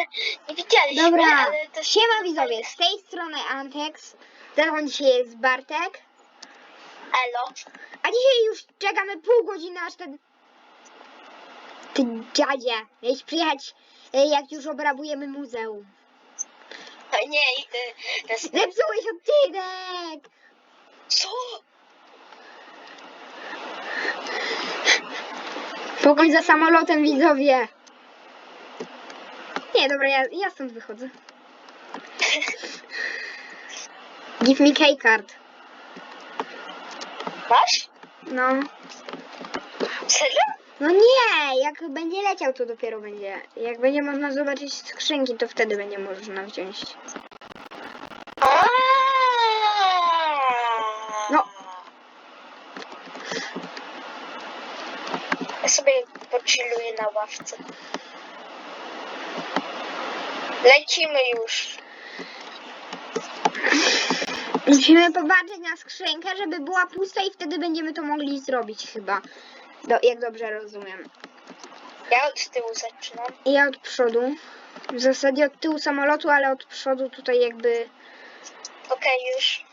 się nie widzieliśmy, Dobra, ale to się... siema widzowie, z tej strony Antex, mną dzisiaj jest Bartek, Elo. a dzisiaj już czekamy pół godziny aż ten... Ty dziadzie, miałeś przyjechać e, jak już obrabujemy muzeum. A nie, idę. Raz... Zepsułeś odcinek! Co? Pogoń za samolotem widzowie. Nie, dobra, ja, ja stąd wychodzę. Give me key card. Masz? No. Serio? No nie, jak będzie leciał, to dopiero będzie. Jak będzie można zobaczyć skrzynki, to wtedy będzie można wziąć. No. Ja sobie pochilluję na ławce. Lecimy już. Musimy popatrzeć na skrzynkę, żeby była pusta i wtedy będziemy to mogli zrobić chyba. Do, jak dobrze rozumiem. Ja od tyłu zaczynam. Ja od przodu. W zasadzie od tyłu samolotu, ale od przodu tutaj jakby... Okej, już.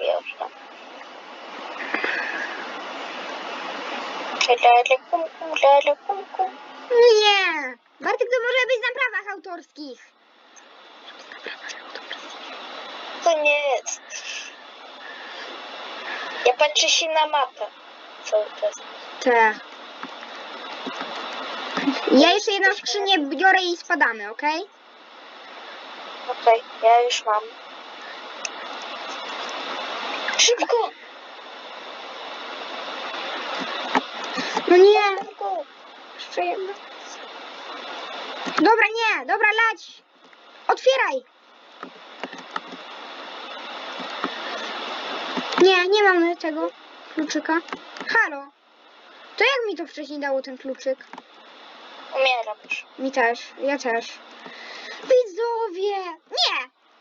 Już tam. Nie! Bartek, to może być na prawach autorskich. To nie jest. Ja patrzę się na mapę. Cały czas. Te. Ja jeszcze jedną skrzynię biorę i spadamy, okej? Okej, ja już mam. Szybko! No nie! Szybko! Jeszcze jedna. Dobra, nie! Dobra, lać! Otwieraj! Nie, nie mamy tego kluczyka. Halo! To jak mi to wcześniej dało ten kluczyk? Umieram już. Mi też, ja też. Widzowie! Nie!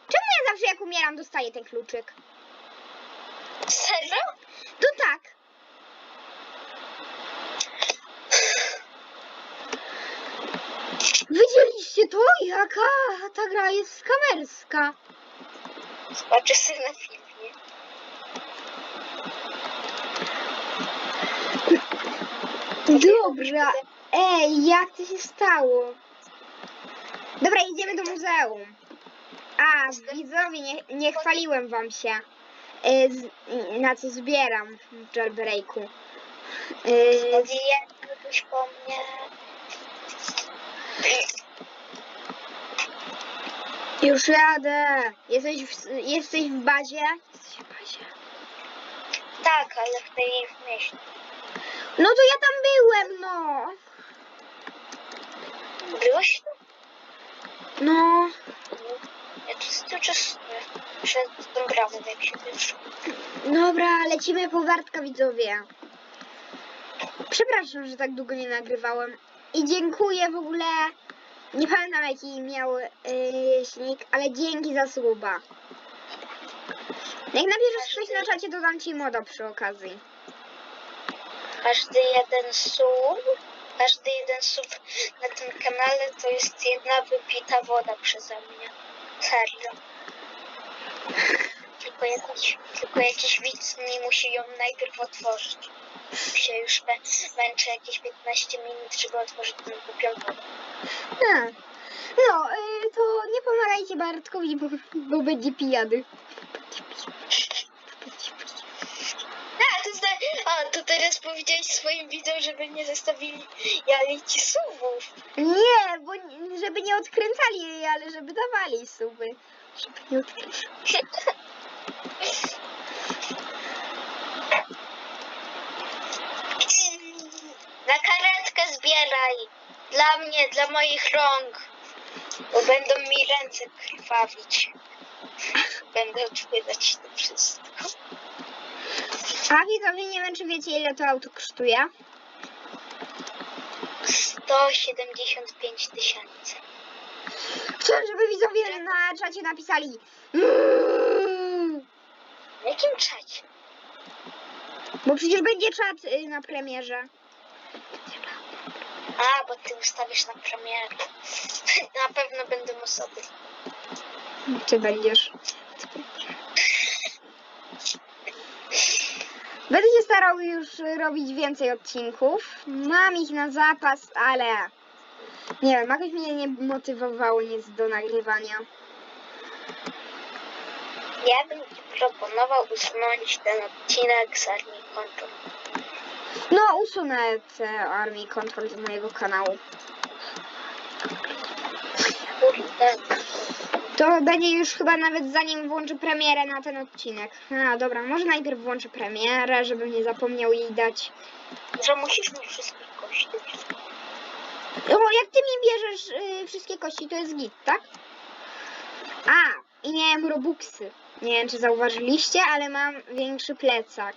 Czemu ja zawsze jak umieram dostaję ten kluczyk? Serio? To tak. Widzieliście to? Jaka ta gra jest skamerska. Zobaczę sobie na filmie. Dobra. Ej, jak to się stało? Dobra, idziemy do muzeum. A, widzowie, nie, nie chwaliłem wam się, y, z, na co zbieram w jailbreaku. Y, Odjedziesz po mnie. Już jadę. Jesteś w, jesteś w bazie? Jesteś w bazie. Tak, ale w tej w mieście. No to ja tam byłem, no. Byłeś? No, Ja czysto czystuję. Przed tą bramą, jak się wyszło. dobra, lecimy po Wartka, widzowie. Przepraszam, że tak długo nie nagrywałem. I dziękuję w ogóle. Nie pamiętam jaki miał yy, silnik, ale dzięki za suba. Jak napiszesz coś na czacie, to dam ci moda przy okazji. Każdy jeden sub, każdy jeden sub na tym kanale to jest jedna wypita woda przeze mnie. Serio. Tylko jakiś, tylko jakiś widz nie musi ją najpierw otworzyć. Się już mę- męczę jakieś 15 minut, żeby otworzyć wodę. A. No, yy, to nie pomagajcie Bartkowi, bo, bo będzie pijany. A, to, zna, a, to teraz powiedziałeś swoim widzom, żeby nie zostawili jajci subów. Nie, bo żeby nie odkręcali jej, ale żeby dawali suby. Żeby nie odkręcali. Na karetkę zbieraj. Dla mnie, dla moich rąk. Bo będą mi ręce krwawić. Będę odczytać to wszystko. A widzowie, nie wiem czy wiecie ile to auto kosztuje. 175 tysięcy. Chciałem, żeby widzowie na czacie napisali W jakim czacie? Bo przecież będzie czat y, na premierze. A, bo ty ustawisz na premierę. Na pewno będą osoby. Ty będziesz. Będę się starał już robić więcej odcinków. Mam ich na zapas, ale nie wiem, jakoś mnie nie motywowało nic do nagrywania. Ja bym ci proponował usunąć ten odcinek z Armii. No, usunę te Army Control z mojego kanału. To będzie już chyba nawet zanim włączę premierę na ten odcinek. A, dobra, może najpierw włączę premierę, żebym nie zapomniał jej dać. Że musisz mieć wszystkie kości. No, jak ty mi bierzesz y, wszystkie kości, to jest git, tak? A, i miałem robuxy. Nie wiem, czy zauważyliście, ale mam większy plecak.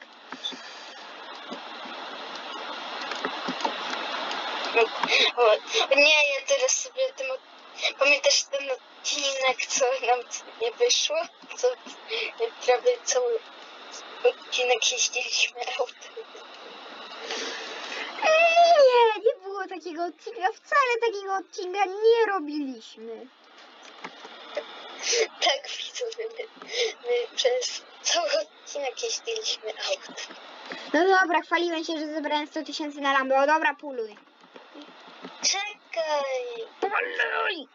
O, nie, ja teraz sobie tym... od- Pamiętasz ten odcinek, co nam nie wyszło? Co prawie cały odcinek jeździliśmy autem. Eee, nie, nie było takiego odcinka, wcale takiego odcinka nie robiliśmy. Tak, widzowie, my, my przez cały odcinek jeździliśmy autem. No dobra, chwaliłem się, że zebrałem 100 tysięcy na lambę. O dobra, puluj. Czekaj! Puluj!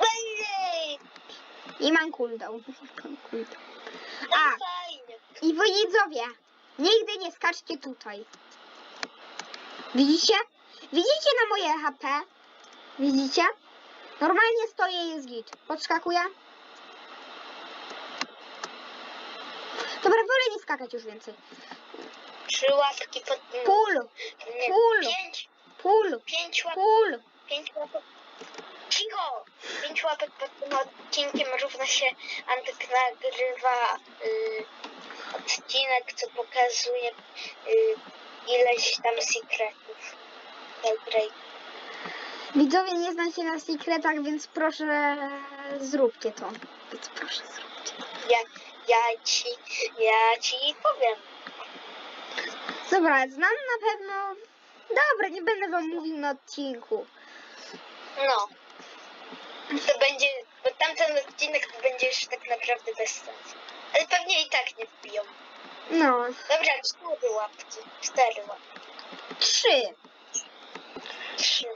Ojej! I mam cooldown. Mam cooldown. A, fajnie. i wy widzowie, nigdy nie skaczcie tutaj. Widzicie? Widzicie na moje HP? Widzicie? Normalnie stoję i jest git. Podskakuję. Dobra, wolę nie skakać już więcej. Trzy łapki pod. Pul, Nie, pul. pięć, pul, pięć łapek, pul. pięć łapek. Cicho! Pięć łapek pod tym odcinkiem równa się Antek nagrywa y, odcinek, co pokazuje y, ileś tam sekretów. Dobra, Widzowie nie znam się na sekretach, więc proszę zróbcie to. Więc proszę zróbcie. ja, ja ci, ja ci powiem. Dobra, znam na pewno. Dobra, nie będę wam mówił na odcinku. No. To będzie, bo tamten odcinek to będzie już tak naprawdę bez sensu. Ale pewnie i tak nie wbiją. No, Dobra, cztery łapki. Cztery łapki. trzy. Trzy.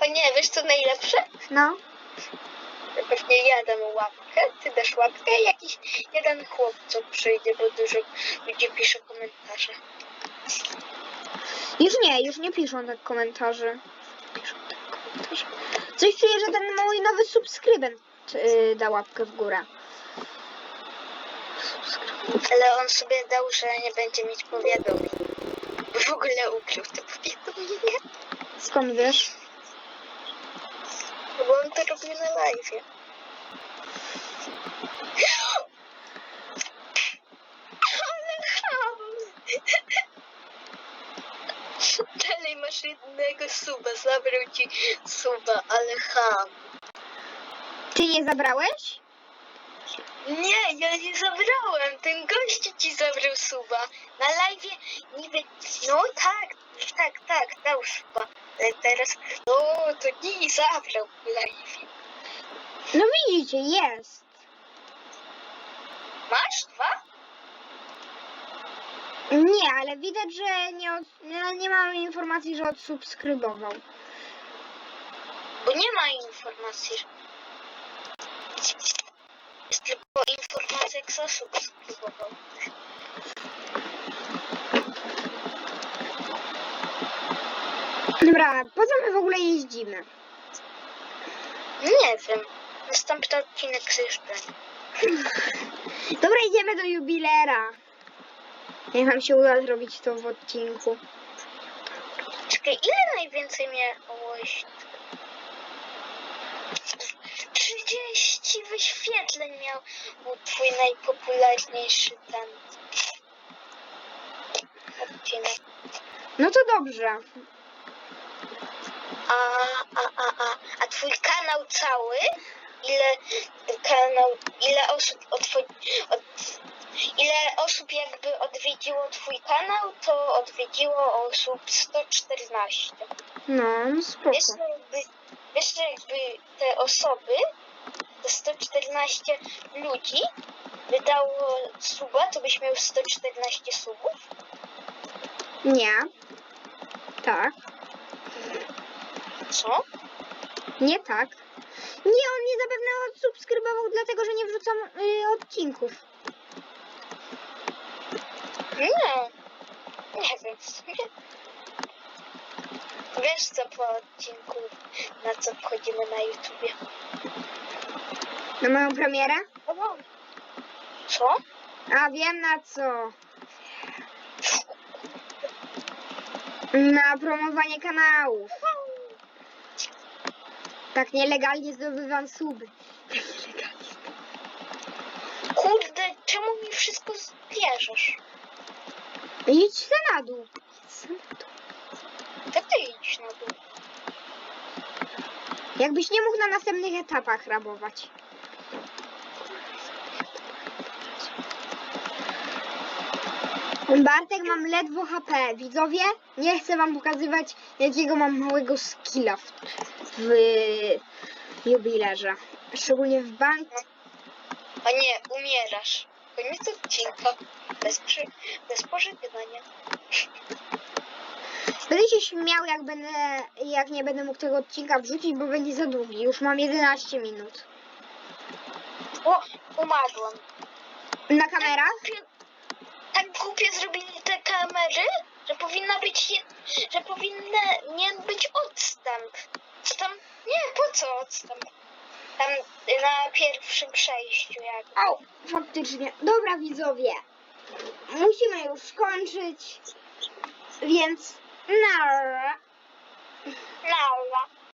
O nie, wiesz co najlepsze? No. Pewnie dam łapkę, ty dasz łapkę i jakiś jeden chłop, co przyjdzie, bo dużo ludzi pisze komentarze. Już nie, już nie piszą tak komentarzy. Piszą tak komentarzy. Coś czuję, że ten mój nowy subskrybent yy, da łapkę w górę. Subskrybent. Ale on sobie dał, że nie będzie mieć powiadomień. W ogóle ukrył te powiadomienia. Skąd wiesz? Bo on to robił na live. Ale ham! Dalej masz jednego suba, zabrał ci suba, ale ham. Ty nie zabrałeś? Nie, ja nie zabrałem, ten gość ci zabrał suba. Na live niby, no tak, tak, tak, dał suba. Teraz, no to nie zabrał live. No widzicie, jest. Masz dwa? Nie, ale widać, że nie, od, nie, nie mamy informacji, że odsubskrybował. Bo nie ma informacji. że- Jest tylko informacja, kto subskrybował. Dobra, po co my w ogóle jeździmy? Nie wiem. Następny odcinek zjeżdżę. Dobra, idziemy do jubilera. Niech nam się uda zrobić to w odcinku. Czekaj, ile najwięcej miałeś? 30 wyświetleń miał był twój najpopularniejszy ten odcinek. No to dobrze. A, a, a, a, a twój kanał cały? Ile kanał, ile osób od, od Ile osób jakby odwiedziło twój kanał, to odwiedziło osób 114. No, no spoko. Wiesz, że jakby, że jakby te osoby, te 114 ludzi wydało suba, to byś miał 114 subów? Nie. Tak. Co? Nie tak. Nie, on mnie zapewne odsubskrybował, dlatego że nie wrzucam y, odcinków. Nie. Nie wiem. Wiesz co po odcinku, na co wchodzimy na YouTubie? Na moją premierę? Co? A wiem na co. Na promowanie kanałów. Tak nielegalnie zdobywam suby. Kurde, czemu mi wszystko zbierzesz? Idź se na dół. Idź se na dół. To ty idź na dół. Jakbyś nie mógł na następnych etapach rabować. Bartek, mam ledwo HP. Widzowie, nie chcę wam pokazywać, jakiego mam małego skilla w, w jubilerze. Szczególnie w bank. A nie, umierasz. Koniec odcinka. Bez, przy... bez pożegnania. Będę się śmiał, jak, będę, jak nie będę mógł tego odcinka wrzucić, bo będzie za długi. Już mam 11 minut. O, umarłam. Na kamerach? Głupie- Tak głupie zrobili te kamery, że powinna być, że powinien być odstęp. Co tam? Nie, po co odstęp? Tam y, na pierwszym przejściu jak. O, faktycznie. Dobra, widzowie. Musimy już skończyć. Więc na.